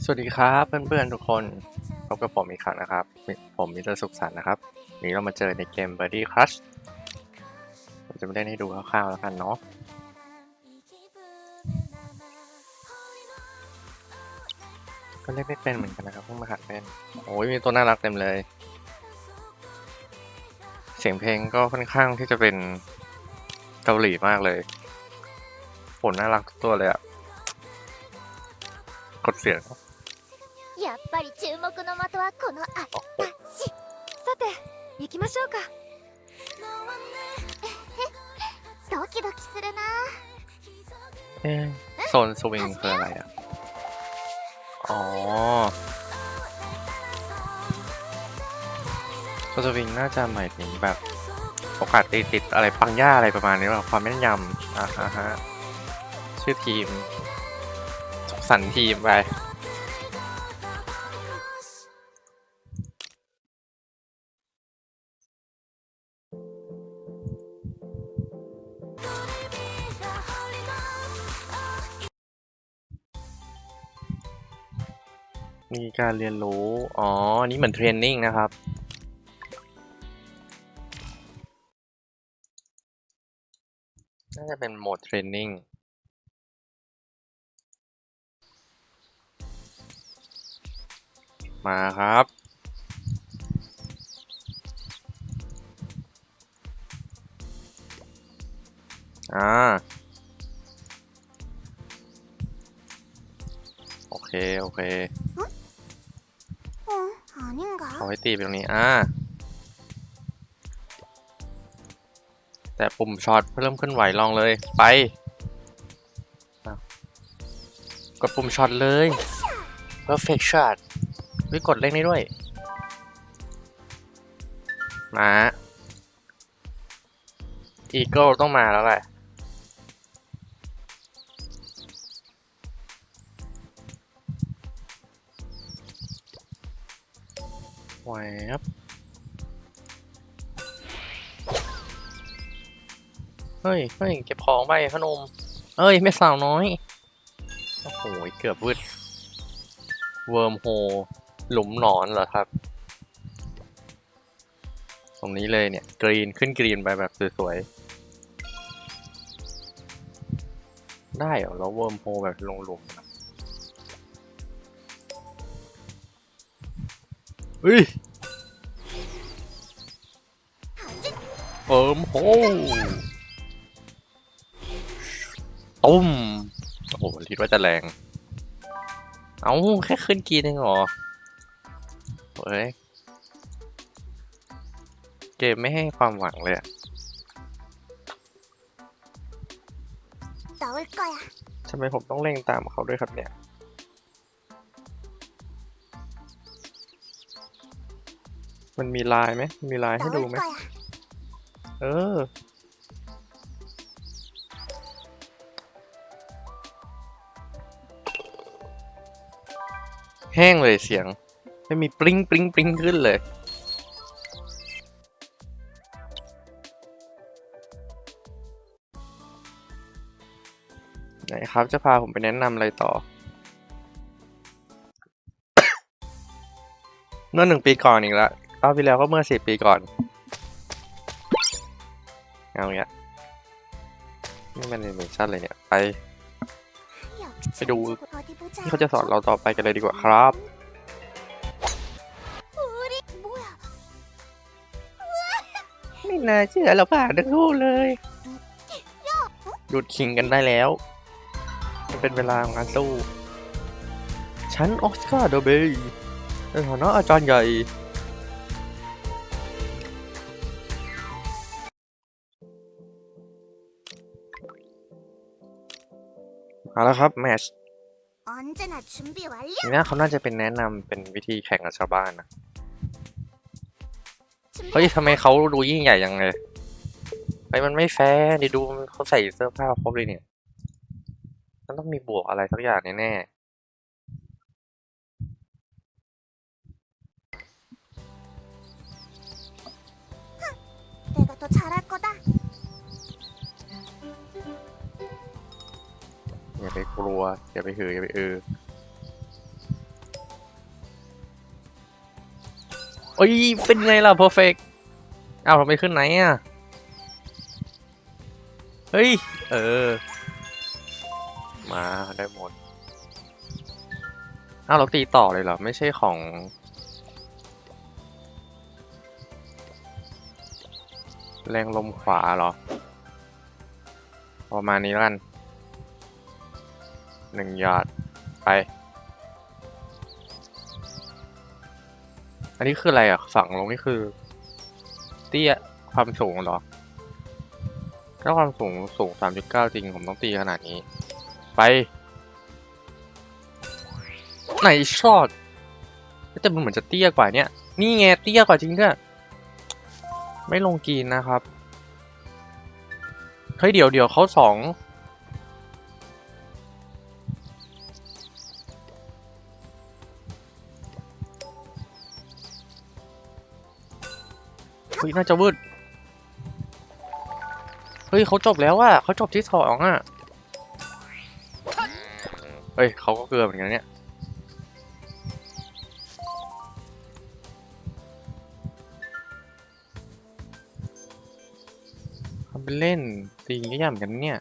สวัสดีครับเพื่อนๆทุกคนพบกับผมอีกครั้งนะครับ ผมมิสเตอร์สุขสันต์นะครับวันนี้เรามาเจอในเกม Birdie Crush ผมจะไม่ได้ให้ดูคร่าวๆแล้วกันเนาะก็เล่นไม่เป็นเหมือนกันนะครับเพิ่งมาหัดเล่นโอ้ยมีตัวน่ารักเต็มเลย เสียงเพลงก็ค่อนข้างที่จะเป็นเกาหลีมากเลยผลน่ารักทุกตัวเลยอะ กดเสียง やっぱり注目の的はこのあしさて行きましょうかドキドキするな เอ๊ะโซนสวิงคืออะไรอ่ะ อ๋อโซนสวิงน่าจะหมายถึงแบบ โอกาสตีติดอะไรปังย่าอะไรประมาณนี้แบบความแม่นยำอ่าฮะฮะ ชื่อทีม สุขสันต์ทีมไปมีการเรียนรู้ อ๋อนนี้เหมือนเทรนนิ่งนะครับ น่าจะเป็นโหมดเทรนนิ่ง มาครับ อ่า โอเค โอเค 어 아닌가 เอาไว้ตีไปตรงนี้ อ่า แต่ปุ่มช็อตเริ่มเคลื่อนไหวลองเลย ไปอ่ะกดปุ่มช็อตเลย perfect shot วิกดเล่นได้ด้วย มาอีเกิลต้องมาแล้วแหละแหวบเฮ้ย เฮ้ย เก็บของไปขนมเอ้ย ไม่สาวน้อย โอ้โห เกือบวืดเวิร์มโฮ หลุมหนอนเหรอครับ ตรงนี้เลยเนี่ย กรีนขึ้นกรีนไปแบบสวยๆ ได้เหรอแล้วเวิร์มโฮแบบลงหลุมเฮ้ยเฟิร์มโฮตุ้มโอ้โหคิดว่าจะแรง เอาแค่ขึ้นกีนเองเหรอ เฮ้ย เกมไม่ให้ความหวังเลยอะ 나올 거야 ทำไมผมต้องเร่งตามเขาด้วยครับเนี่ย มันมีลายไหม มีลายให้ 나올 ดูไหม 거야 เออ แห้งเลยเสียง ไม่มีปริ้งปริ้งปริ้งขึ้นเลย ไหนครับจะพาผมไปแนะนำอะไรต่อ เมื่อหนึ่งปีก่อนอีกละรอบที่แล้วก็เมื่อสิบปีก่อน เอาเงี้ยนี่มันเป็นเวอร์ชั่นเลยเนี่ย ไป ไปดูที่เขาจะสอนเราต่อไปกันเลยดีกว่าครับ ไม่น่าเชื่อเราผ่านทั้งคู่เลยหยุดคิงกันได้แล้วมันเป็นเวลาของการสู้ ฉันออสการ์เดอะเบย์ในฐานะอาจารย์ใหญ่ มาแล้วครับแมช 언제나 준비 완료 ทีนี้เขาน่าจะเป็นแนะนำเป็นวิธีแข่งกับชาวบ้านนะ 준비 เฮ้ยทำไมเขาดูยิ่งใหญ่ยังไงไปมันไม่แฟร์ดิดูเขาใส่เสื้อผ้าครบเลยเนี่ย มันต้องมีบวกอะไรสักอย่างแน่อย่าไปกลัว อย่าไปหืออย่าไปเออ อ้ยเป็นไงล่ะ perfect อ้าวเราไปขึ้นไหนอะ เฮ้ย เออ มาได้หมด อ้าวเราตีต่อเลยเหรอ ไม่ใช่ของ แรงลมขวาเหรอ ประมาณนี้แล้วกันหนึ่งยอดไป อันนี้คืออะไรอะฝั่งลงนี่คือ เตี้ยความสูงเหรอ ถ้าความสูงสูงสามจุดเก้าจริง ผมต้องตีขนาดนี้ ไป ไหนช็อตแต่มันเหมือนจะเตี้ยกว่าเนี่ย นี่ไงเตี้ยกว่าจริงด้วยไม่ลงกีนนะครับ เฮ้ยเดี๋ยวเดี๋ยวเขาสอง ฮ้ยน่าจะวืดเฮ้ยเขาจบแล้วอะเขาจบที่สองอะเฮ้ยเขาก็เกลือเหมือนกันเนี่ยทำเป็นเล่นตีก็ย่ำกันเนี่ย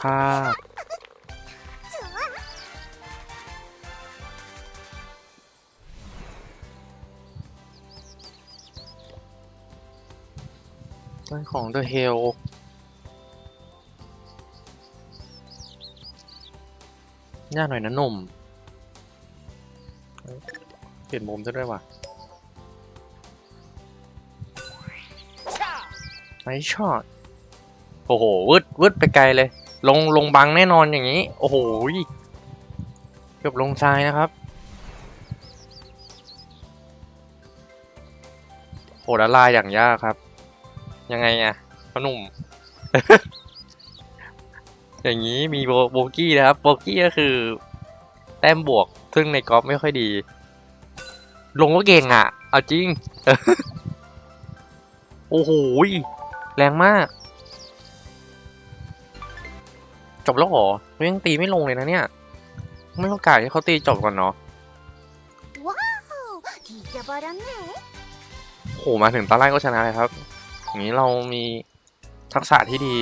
ภาพ ต้นของ The Hell ยากหน่อยนะหนุ่มเปลี่ยนมุมซะด้วยว่ะไนช็อตโอ้โห วืดวืดไปไกลเลย ลง ลงบังแน่นอนอย่างนี้ โอ้โห เกือบลงทรายนะครับ โหละลายอย่างยากครับ ยังไงอะพ่อหนุ่ม อย่างนี้มีโบโกี้นะครับโบกี้ก็คือ แต้มบวก ซึ่งในกอล์ฟไม่ค่อยดี ลงก็เก่งอะเอาจริง โอ้โหแรงมาก จบแล้วเหรอยังตีไม่ลงเลยนะเนี่ย ไม่ต้องกาสให้เขาตีจบก่อนเนาะโอ้โหมาถึงตอนแรกก็ชนะเลยครับ อย่างนี้เรามีทักษะที่ดี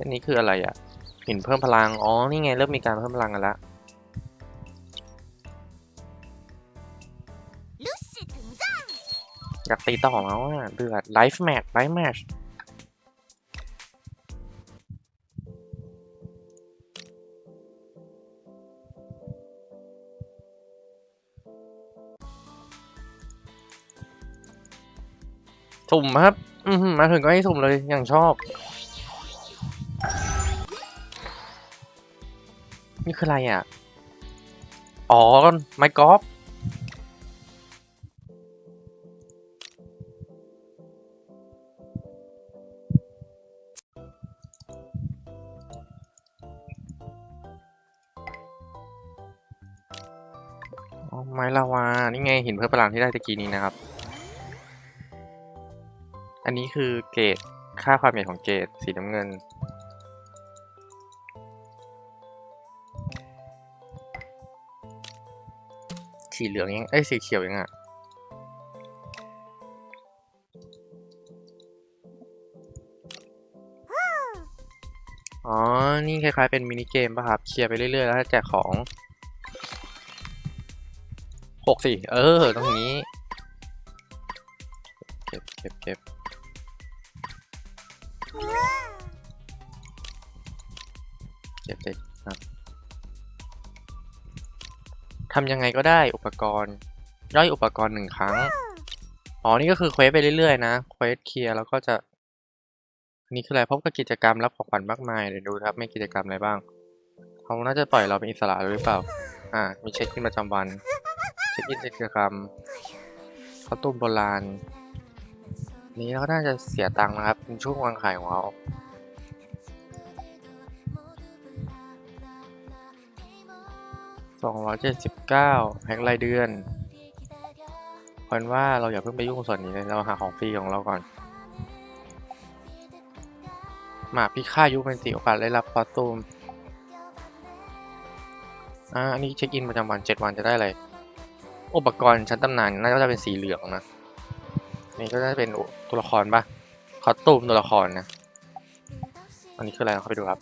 อันนี้คืออะไรอะ่ะหินเพิ่มพลัง อ๋อ นี่ไงเริ่มมีการเพิ่มพลังกันละอยากตีต่อแล้วอะเดือดไลฟ์แมทไลฟ์แมท สุ่มครับอืมาถึงก็ให้สุ่มเลยอย่างชอบ นี่คืออะไรอะ อ๋อไม้กอล์ฟ ไม้ลาวา นี่ไงหินเพิ่มพลังที่ได้ตะกี้นี้นะครับ อันนี้คือเกรดค่าความใหญ่ของเกรดสีน้ำเงิน สีเหลืองยัง เอ้ย สีเขียวยังอะอ๋อ นี่คล้ายๆเป็นมินิเกมป่ะครับ เคลียร์ไปเรื่อยๆ แล้วแจกของ หกสี่เออตรงนี้ เก็บเก็บเก็บเก็บเด็กครับทำยังไงก็ได้อุปกรณ์ ย่อยอุปกรณ์หนึ่งครั้ง อ๋อ นี่ก็คือเควสไปเรื่อยๆ นะเควสเคลียร์แล้วก็จะนนี้คืออะไรพบกับกิจกรรมรับของขวัญมากมายเดี๋ยวดูครับมีกิจกรรมอะไรบ้างเขาน่าจะปล่อยเราเป็นอิสระหรือเปล่า อ่า มีเช็คอินประจำวัน เช็คอินกิจกรรมข้าวต้มโบราณ นี้เราก็น่าจะเสียตังค์นะครับเป็นช่วงวางขายของเราสองร้อยเจ็ดสิบเก้าแพ็ครายเดือนเพราะว่าเราอย่าเพิ่งไปยุ่งส่วนนี้เลยเราหาของฟรีของเราก่อนหมาพิฆายุคเป็นตีโอกาสได้รับคอสตูม อ่า อันนี้เช็คอินประจำวันเจ็ดวันจะได้อะไร อุปกรณ์ชั้นตำนานน่าจะเป็นสีเหลืองนะ นี่ก็จะเป็นตัวละครปะคอตูมตัวละครนะ อันนี้คืออะไรเข้าไปดูครับ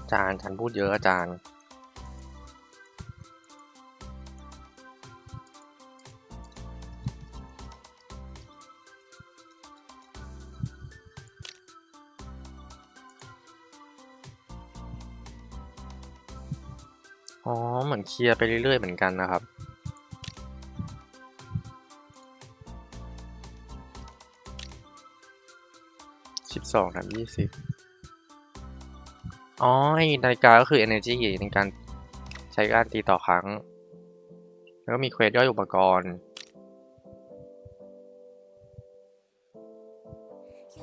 อาจารย์ฉันพูดเยอะอาจารย์ อ๋อ เหมือนเคลียร์ไปเรื่อยๆเหมือนกันนะครับ สิบสองครับยี่สิบอ๋อไอนาฬิกาก็คือ energy ในการใช้การตีต่อครั้ง แล้วก็มีเควสย่อยอุปกรณ์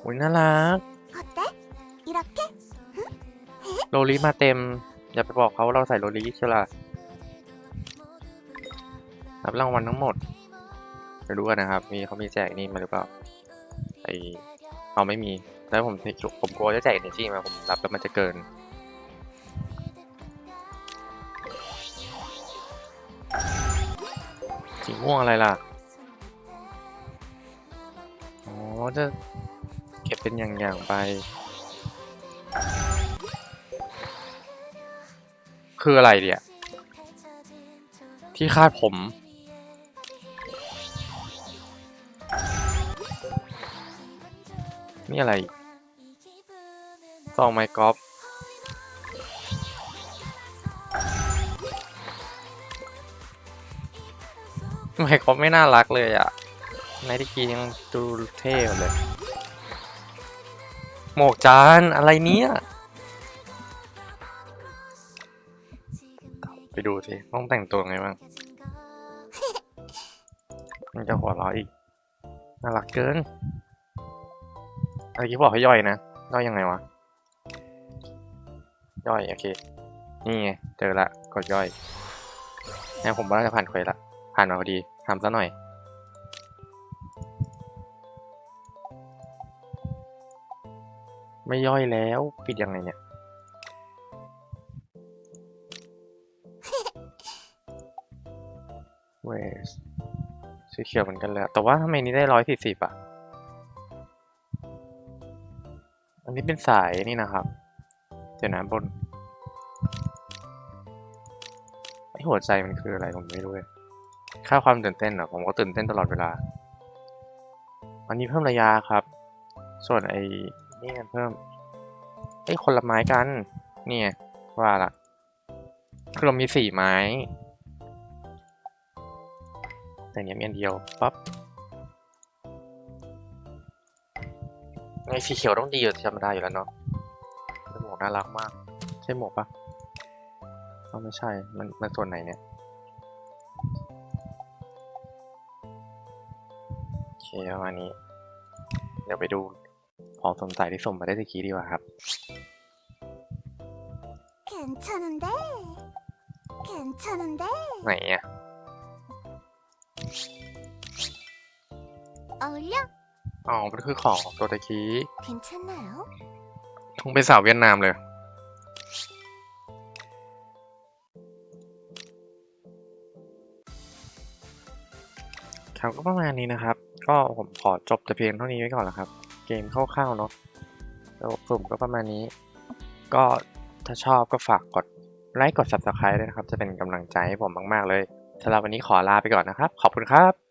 อุ้ยน่ารักโรลีมาเต็ม อย่าไปบอกเขาว่าเราใส่โรลีใช่ล่ะรับรางวัลทั้งหมดไปดูกันนะครับ มีเขามีแจกนี่มาหรือเปล่าไอเอาไม่มี แล้วผมผมกลัวจะแจก energy มาผมรับแล้วมันจะเกินสีม่วงอะไรล่ะอ๋อจะเก็บเป็นอย่างๆไป คืออะไรเดียที่คาดผม นี่อะไรซองไมค์กอฟไมค์กอฟไม่น่ารักเลยอะในที่กี้ยังดูเท่เลย หมวกจานอะไรเนี้ย ไปดูสิต้องแต่งตัวไงบ้างมันจะหัวเราะอีก น่ารักเกินอะไรกี้บอกให้ย่อยนะ ย่อยยังไงวะ ย่อยโอเค นี่ไง เจอละ กดย่อยนี่ผมว่าน่าจะผ่านเควสละ ผ่านมาพอดีทำซะหน่อย ไม่ย่อยแล้ว ปิดยังไงเนี่ย เวสสีเขียวเหมือนกันเลยแต่ว่าทำไมนี้ได้ร้อยสี่สิบอะ อันนี้เป็นสายนี่นะครับ เดี๋ยวนะบนไอหัวใจมันคืออะไรผมไม่รู้เลยค่าความตื่นเต้นอะผมก็ตื่นเต้นตลอดเวลา อันนี้เพิ่มระยะครับ ส่วนไอ้นี่กันเพิ่มไอ้ยคนละไม้กันนี่ไงว่าละคือเรามีสี่ไม้ แต่เนี้ยมีอันเดียวปั๊บไอสีเขียวต้องดีอยู่ธรรมดาอยู่แล้วเนาะหมวกน่ารักมาก ใช่หมวกปะก็ไม่ใช่ มันมันส่วนไหนเนี่ย โอเคประมาณนี้ เดี๋ยวไปดูของสมใจที่ส่งมาได้ตะกี้ดีกว่าครับไหนอะ อ๋อ มันคือของโดตะคี괜찮나요ทุ่งเป็นสาวเวียดนามเลย ครับก็ประมาณนี้นะครับ ก็ผมขอจบแต่เพียงเท่านี้ไว้ก่อนละครับ เกมเข้าๆเนาะแล้วกลุ่มก็ประมาณนี้ ก็ถ้าชอบก็ฝากกดไลค์กด Subscribe ด้วยนะครับ จะเป็นกำลังใจให้ผมมาก ๆ เลยสำหรับวันนี้ขอลาไปก่อนนะครับ ขอบคุณครับ